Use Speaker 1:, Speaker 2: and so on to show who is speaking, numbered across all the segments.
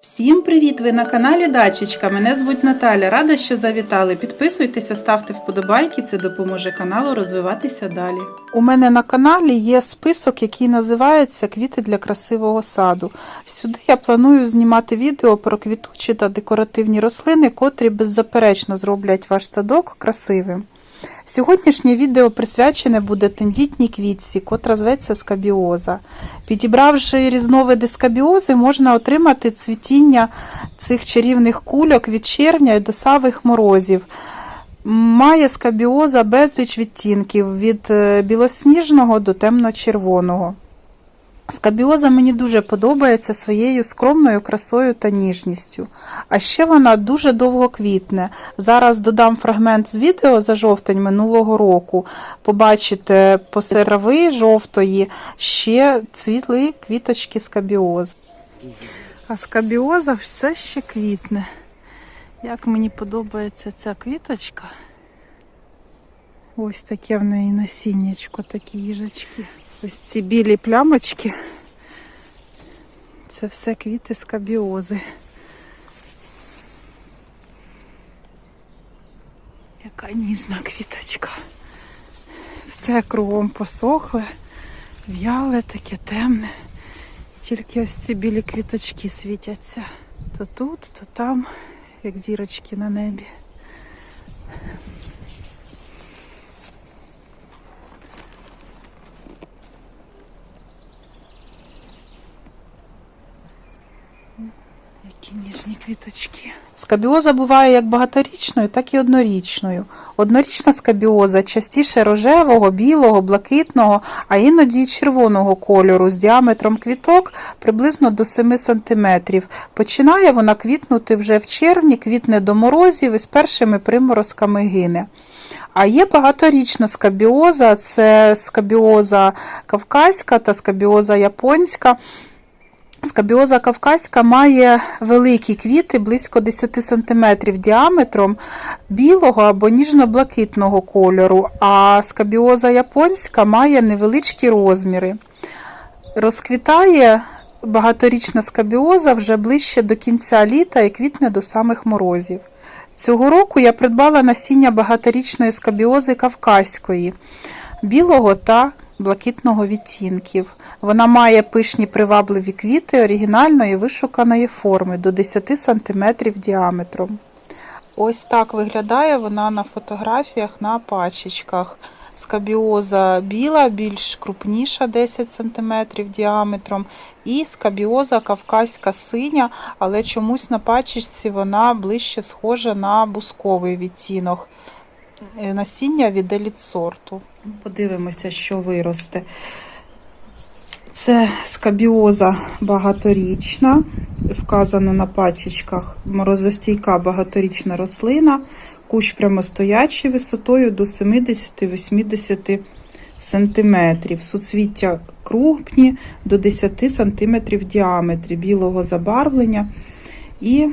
Speaker 1: Всім привіт! Ви на каналі Дачечка. Мене звуть Наталя. Рада, що завітали. Підписуйтеся, ставте вподобайки, це допоможе каналу розвиватися далі. У мене на каналі є список, який називається Квіти для красивого саду. Сюди я планую знімати відео про квітучі та декоративні рослини, котрі беззаперечно зроблять ваш садок красивим. Сьогоднішнє відео присвячене буде тендітній квітці, котра зветься скабіоза. Підібравши різновиди скабіози, можна отримати цвітіння цих чарівних кульок від червня до савих морозів. Має скабіоза безліч відтінків від е, білосніжного до темно-червоного. Скабіоза мені дуже подобається своєю скромною красою та ніжністю. А ще вона дуже довго квітне. Зараз додам фрагмент з відео за жовтень минулого року. Побачите посеред трави жовтої ще цвіли квіточки скабіози. А скабіоза все ще квітне. Як мені подобається ця квіточка. Ось таке в неї насіннячко, такі їжачки. Ось ці білі плямочки. Це все квіти скабіози. Яка ніжна квіточка. Все кругом посохле, в'яле, таке темне. Тільки ось ці білі квіточки світяться. То тут, то там, як зірочки на небі. Які ніжні квіточки. Скабіоза буває як багаторічною, так і однорічною. Однорічна скабіоза частіше рожевого, білого, блакитного, а іноді червоного кольору з діаметром квіток приблизно до 7 см. Починає вона квітнути вже в червні, квітне до морозів і з першими приморозками гине. А є багаторічна скабіоза, це скабіоза кавказька та скабіоза японська. Скабіоза кавказька має великі квіти близько 10 см діаметром білого або ніжно-блакитного кольору, а скабіоза японська має невеличкі розміри. Розквітає багаторічна скабіоза вже ближче до кінця літа і квітне до самих морозів. Цього року я придбала насіння багаторічної скабіози кавказької, білого та блакитного відтінків. Вона має пишні привабливі квіти оригінальної вишуканої форми до 10 см діаметром. Ось так виглядає вона на фотографіях на пачечках. Скабіоза біла, більш крупніша 10 см діаметром, і скабіоза кавказька синя, але чомусь на пачечці вона ближче схожа на бусковий відтінок. Е, Насіння від еліт-сорту. Подивимося, що виросте. Це скабіоза багаторічна, вказано на пачечках морозостійка багаторічна рослина, кущ прямостоячий висотою до 70-80 см. Суцвіття крупні до 10 см в діаметрі білого забарвлення. І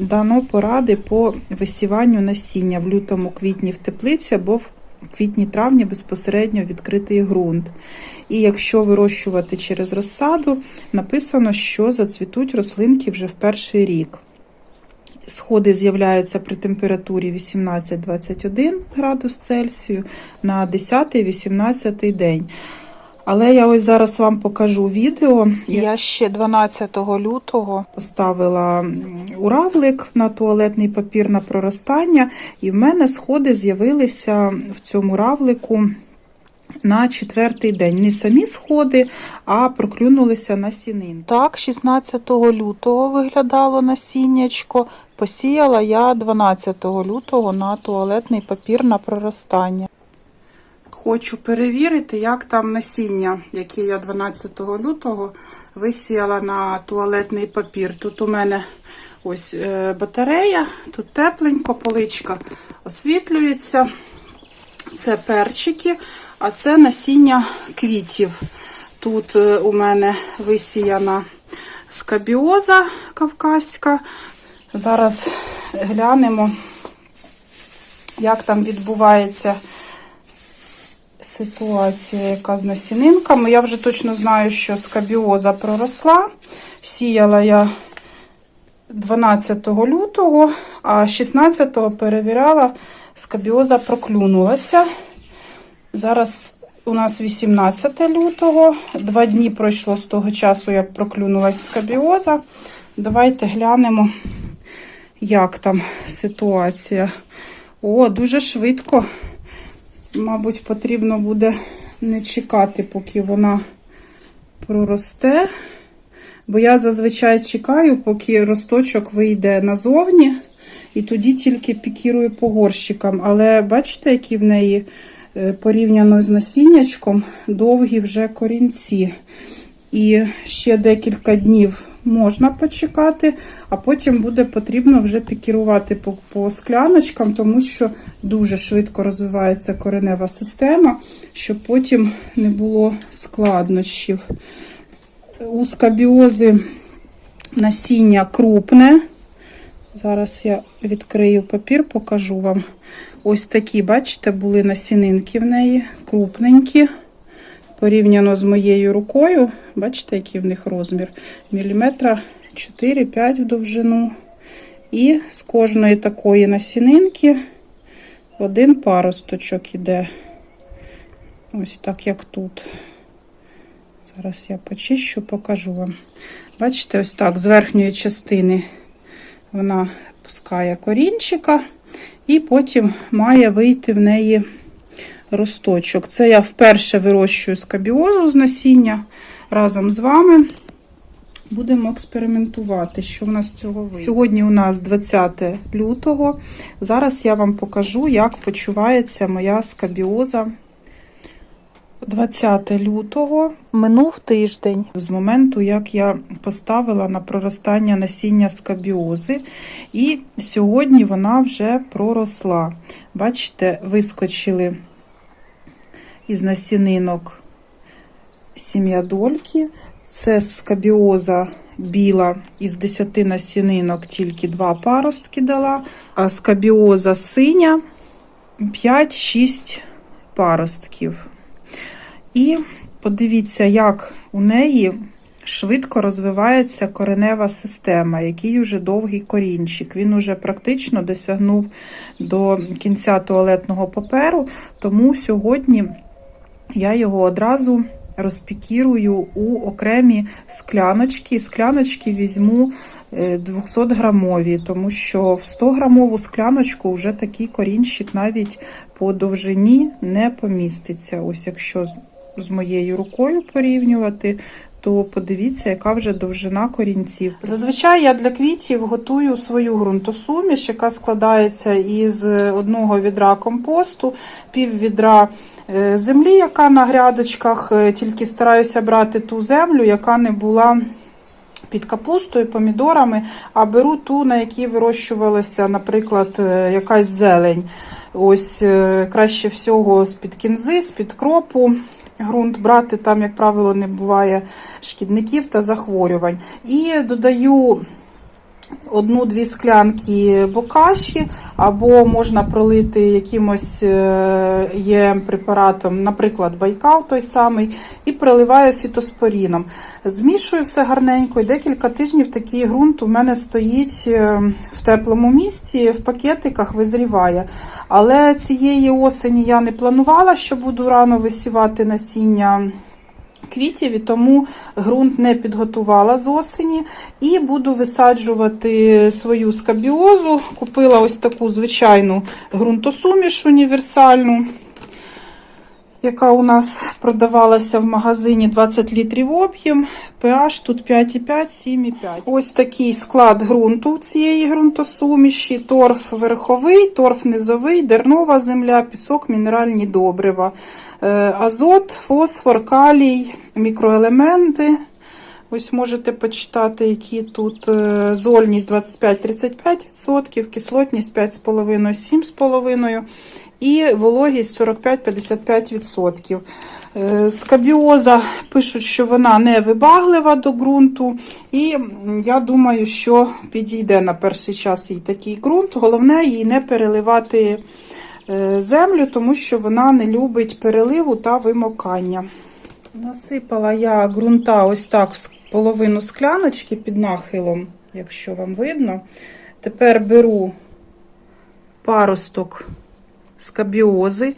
Speaker 1: дано поради по висіванню насіння в лютому квітні в теплиці або в квітні-травні безпосередньо відкритий ґрунт. І якщо вирощувати через розсаду, написано, що зацвітуть рослинки вже в перший рік. Сходи з'являються при температурі 18-21 градус Цельсію на 10-18 день. Але я ось зараз вам покажу відео. Я ще 12 лютого поставила уравлик на туалетний папір на проростання, і в мене сходи з'явилися в цьому равлику на четвертий день. Не самі сходи, а проклюнулися на сінин. Так, 16 лютого виглядало насіннячко. Посіяла я 12 лютого на туалетний папір на проростання. Хочу перевірити, як там насіння, яке я 12 лютого висіяла на туалетний папір. Тут у мене ось е, батарея, тут тепленько, поличка освітлюється. Це перчики, а це насіння квітів. Тут е, у мене висіяна скабіоза кавказька. Зараз глянемо, як там відбувається ситуація, яка з насінинками. Я вже точно знаю, що скабіоза проросла. Сіяла я 12 лютого, а 16 перевіряла, скабіоза проклюнулася. Зараз у нас 18 лютого. Два дні пройшло з того часу, як проклюнулася скабіоза. Давайте глянемо, як там ситуація. О, дуже швидко. Мабуть, потрібно буде не чекати, поки вона проросте. Бо я зазвичай чекаю, поки росточок вийде назовні, і тоді тільки пікірую по горщикам. Але бачите, які в неї е, порівняно з насіннячком довгі вже корінці. І ще декілька днів можна почекати, а потім буде потрібно вже пікірувати по, по скляночкам, тому що дуже швидко розвивається коренева система, щоб потім не було складнощів. У скабіози насіння крупне. Зараз я відкрию папір, покажу вам. Ось такі, бачите, були насінинки в неї, крупненькі. Порівняно з моєю рукою, бачите, який в них розмір? Міліметра 4-5 в довжину. І з кожної такої насінинки один паросточок іде. Ось так, як тут. Зараз я почищу, покажу вам. Бачите, ось так, з верхньої частини вона пускає корінчика, і потім має вийти в неї росточок. Це я вперше вирощую скабіозу з насіння разом з вами. Будемо експериментувати, що в нас цього вийде. Сьогодні у нас 20 лютого. Зараз я вам покажу, як почувається моя скабіоза. 20 лютого минув тиждень з моменту, як я поставила на проростання насіння скабіози, і сьогодні вона вже проросла. Бачите, вискочили із насінинок сім'ядольки. Це скабіоза біла із 10 насінинок тільки два паростки дала, а скабіоза синя 5-6 паростків. І подивіться, як у неї швидко розвивається коренева система, який уже довгий корінчик. Він уже практично досягнув до кінця туалетного паперу, тому сьогодні я його одразу розпікірую у окремі скляночки. Скляночки візьму 200 грамові, тому що в 100 грамову скляночку вже такий корінчик навіть по довжині не поміститься. Ось якщо з моєю рукою порівнювати, то подивіться, яка вже довжина корінців. Зазвичай я для квітів готую свою ґрунтосуміш, яка складається із одного відра компосту, пів відра е, землі, яка на грядочках, е, тільки стараюся брати ту землю, яка не була. Під капустою, помідорами, а беру ту, на якій вирощувалася, наприклад, е, якась зелень. Ось краще всього з-під кінзи, з-під кропу. Ґрунт брати, там, як правило, не буває шкідників та захворювань. І додаю одну-дві склянки бокаші, або можна пролити якимось є препаратом, наприклад, байкал той самий, і проливаю фітоспоріном. Змішую все гарненько, і декілька тижнів такий ґрунт у мене стоїть в теплому місці, в пакетиках визріває. Але цієї осені я не планувала, що буду рано висівати насіння квітів, і тому ґрунт не підготувала з осені. І буду висаджувати свою скабіозу. Купила ось таку звичайну ґрунтосуміш універсальну, яка у нас продавалася в магазині 20 літрів об'єм. pH тут 5,5, 7,5. Ось такий склад ґрунту цієї ґрунтосуміші: торф верховий, торф низовий, дернова земля, пісок, мінеральні добрива, азот, фосфор, калій, мікроелементи. Ось можете почитати, які тут зольність 25-35%, кислотність 5,5-7,5% і вологість 45-55%. Скабіоза пишуть, що вона не вибаглива до ґрунту, і я думаю, що підійде на перший час їй такий ґрунт. Головне їй не переливати е, землю, тому що вона не любить переливу та вимокання. Насипала я ґрунта ось так в половину скляночки під нахилом, якщо вам видно. Тепер беру паросток скабіози.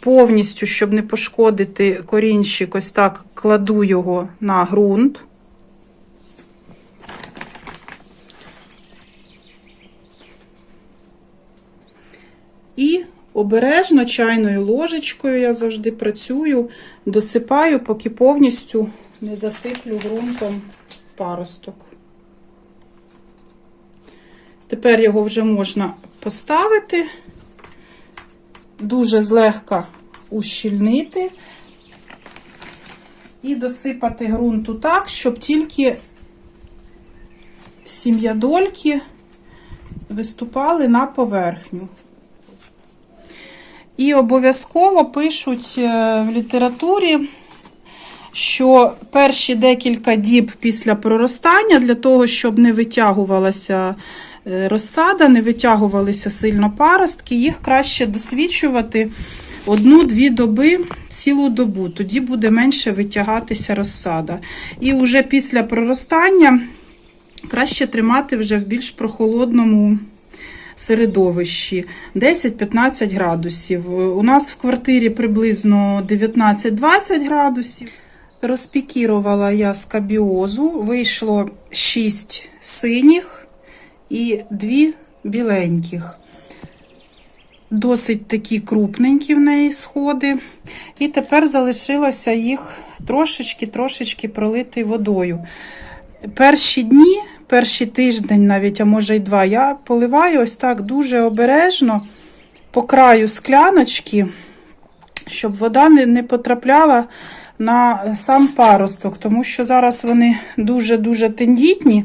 Speaker 1: Повністю, щоб не пошкодити корінчик, ось так кладу його на ґрунт. І обережно чайною ложечкою я завжди працюю, досипаю, поки повністю не засиплю ґрунтом паросток. Тепер його вже можна поставити, дуже злегка ущільнити і досипати ґрунту так, щоб тільки сім'ядольки виступали на поверхню. І обов'язково пишуть е, в літературі, що перші декілька діб після проростання, для того, щоб не витягувалася е, розсада, не витягувалися сильно паростки, їх краще досвідчувати одну-дві доби цілу добу. Тоді буде менше витягатися розсада. І вже після проростання краще тримати вже в більш прохолодному середовищі 10-15 градусів. У нас в квартирі приблизно 19-20 градусів. Розпікірувала я скабіозу, вийшло 6 синіх і 2 біленьких. Досить такі крупненькі в неї сходи. І тепер залишилося їх трошечки-трошечки пролити водою. Перші дні, перший тиждень, навіть, а може й два, я поливаю ось так дуже обережно по краю скляночки, щоб вода не, потрапляла на сам паросток, тому що зараз вони дуже-дуже тендітні,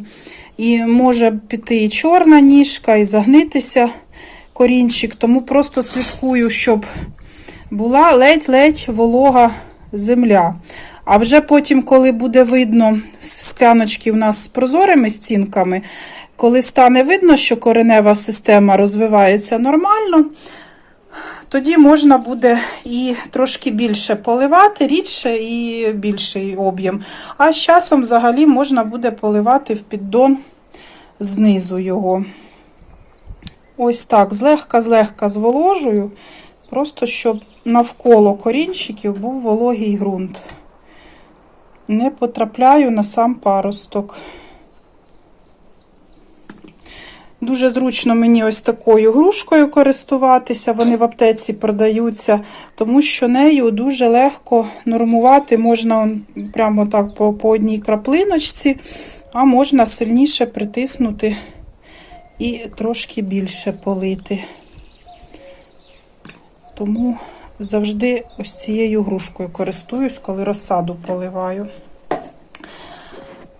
Speaker 1: і може піти і чорна ніжка, і загнитися корінчик. Тому просто слідкую, щоб була ледь-ледь волога земля. А вже потім, коли буде видно скляночки у нас з прозорими стінками, коли стане видно, що коренева система розвивається нормально, тоді можна буде і трошки більше поливати, рідше і більший об'єм. А з часом взагалі можна буде поливати в піддон знизу його. Ось так, злегка-злегка зволожую, просто щоб навколо корінчиків був вологий ґрунт. Не потрапляю на сам паросток. Дуже зручно мені ось такою грушкою користуватися, вони в аптеці продаються, тому що нею дуже легко нормувати можна прямо так по, по одній краплиночці, а можна сильніше притиснути і трошки більше полити. Тому завжди ось цією грушкою користуюсь, коли розсаду поливаю.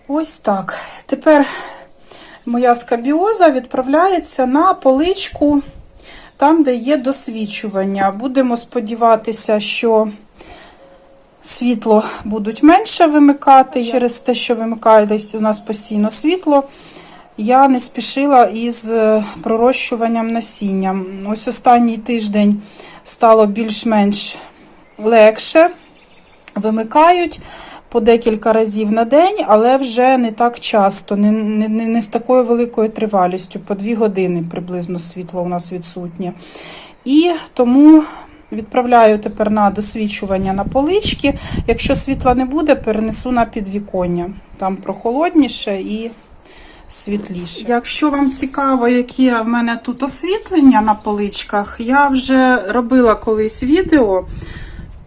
Speaker 1: Ось так. Тепер моя скабіоза відправляється на поличку, там, де є досвічування. Будемо сподіватися, що світло будуть менше вимикати через те, що вимикають у нас постійно світло. Я не спішила із е, пророщуванням насіння. Ось останній тиждень стало більш-менш легше. Вимикають по декілька разів на день, але вже не так часто, не, не, не з такою великою тривалістю, по дві години приблизно світло у нас відсутнє. І тому відправляю тепер на досвічування на полички. Якщо світла не буде, перенесу на підвіконня. Там прохолодніше і світліше. Якщо вам цікаво, які в мене тут освітлення на поличках, я вже робила колись відео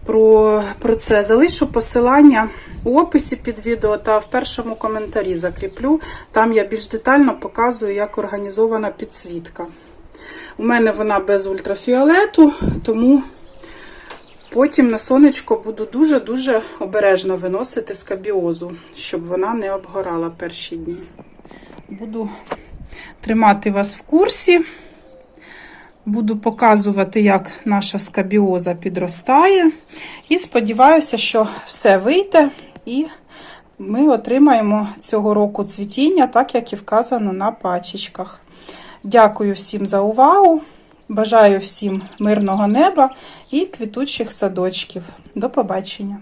Speaker 1: про, про це. Залишу посилання у описі під відео та в першому коментарі закріплю. Там я більш детально показую, як організована підсвітка. У мене вона без ультрафіолету, тому потім на сонечко буду дуже-дуже обережно виносити скабіозу, щоб вона не обгорала перші дні. Буду тримати вас в курсі. Буду показувати, як наша скабіоза підростає. І сподіваюся, що все вийде, і ми отримаємо цього року цвітіння, так як і вказано на пачечках. Дякую всім за увагу. Бажаю всім мирного неба і квітучих садочків. До побачення!